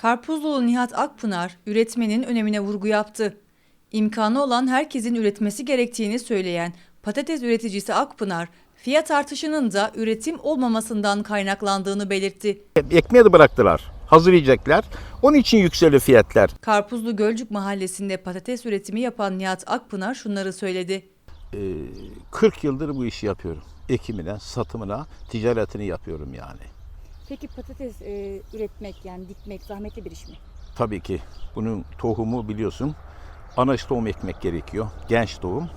Karpuzlulu Nihat Akpınar üretmenin önemine vurgu yaptı. İmkanı olan herkesin üretmesi gerektiğini söyleyen patates üreticisi Akpınar, fiyat artışının da üretim olmamasından kaynaklandığını belirtti. Ekmeği de bıraktılar. Hazır yiyecekler. Onun için yükseliyor fiyatlar. Karpuzlu Gölcük mahallesinde patates üretimi yapan Nihat Akpınar şunları söyledi. Ee, 40 yıldır bu işi yapıyorum. Ekimine, satımına, ticaretini yapıyorum yani. Peki patates e, üretmek yani dikmek zahmetli bir iş mi? Tabii ki bunun tohumu biliyorsun. Anaç tohum ekmek gerekiyor. Genç tohum.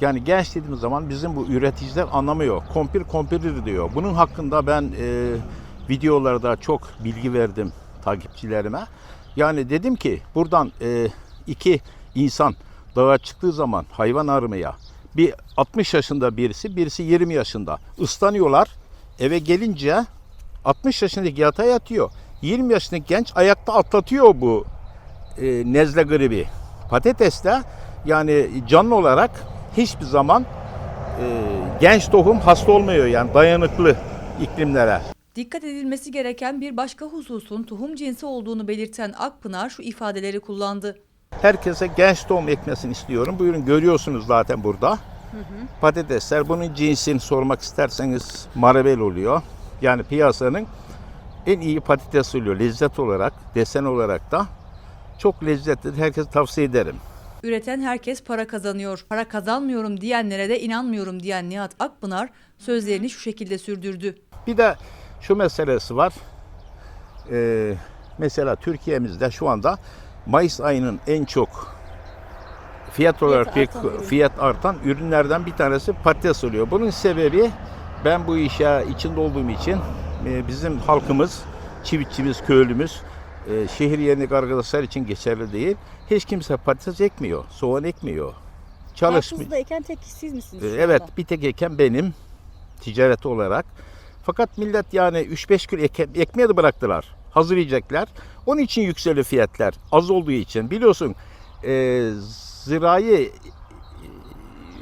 Yani genç dediğimiz zaman bizim bu üreticiler anlamıyor. Kompir kompirir diyor. Bunun hakkında ben e, videolarda çok bilgi verdim takipçilerime. Yani dedim ki buradan e, iki insan dağa çıktığı zaman hayvan aramaya bir 60 yaşında birisi, birisi 20 yaşında ıslanıyorlar. Eve gelince 60 yaşındaki yatağa yatıyor. 20 yaşındaki genç ayakta atlatıyor bu e, nezle gribi. Patateste yani canlı olarak hiçbir zaman e, genç tohum hasta olmuyor yani dayanıklı iklimlere. Dikkat edilmesi gereken bir başka hususun tohum cinsi olduğunu belirten Akpınar şu ifadeleri kullandı. Herkese genç tohum ekmesini istiyorum. Buyurun görüyorsunuz zaten burada. Patatesler bunun cinsini sormak isterseniz marabel oluyor. Yani piyasanın en iyi patates oluyor. Lezzet olarak, desen olarak da çok lezzetli. Herkese tavsiye ederim. Üreten herkes para kazanıyor. Para kazanmıyorum diyenlere de inanmıyorum diyen Nihat Akpınar sözlerini şu şekilde sürdürdü. Bir de şu meselesi var. Ee, mesela Türkiye'mizde şu anda Mayıs ayının en çok fiyat olarak artan ürün. fiyat artan ürünlerden bir tanesi patates oluyor. Bunun sebebi ben bu işe içinde olduğum için e, bizim halkımız, çiftçimiz, köylümüz, e, şehir yerindeki arkadaşlar için geçerli değil. Hiç kimse patates ekmiyor, soğan ekmiyor. Çalışmıyor. Eken tek siz misiniz? Şu Evet bir tek eken benim ticaret olarak. Fakat millet yani 3-5 kilo eke, ekmeği de bıraktılar. Hazır yiyecekler. Onun için yükseliyor fiyatlar. Az olduğu için. Biliyorsun e, zirai e,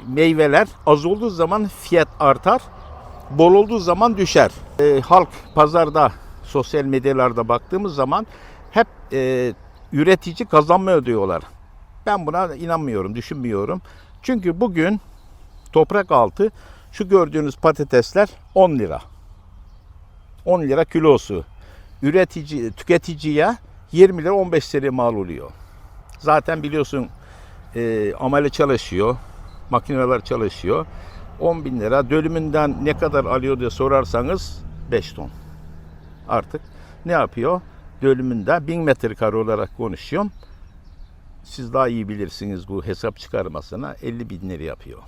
meyveler az olduğu zaman fiyat artar. Bol olduğu zaman düşer. E, halk pazarda sosyal medyalarda baktığımız zaman hep e, üretici kazanmıyor diyorlar. Ben buna inanmıyorum, düşünmüyorum. Çünkü bugün toprak altı şu gördüğünüz patatesler 10 lira. 10 lira kilosu. Üretici, tüketiciye 20 lira 15 lira mal oluyor. Zaten biliyorsun e, amele çalışıyor, makineler çalışıyor. 10 bin lira dönümünden ne kadar alıyor diye sorarsanız 5 ton. Artık ne yapıyor? Dönümünde 1000 metrekare olarak konuşuyorum. Siz daha iyi bilirsiniz bu hesap çıkarmasına 50 bin lira yapıyor.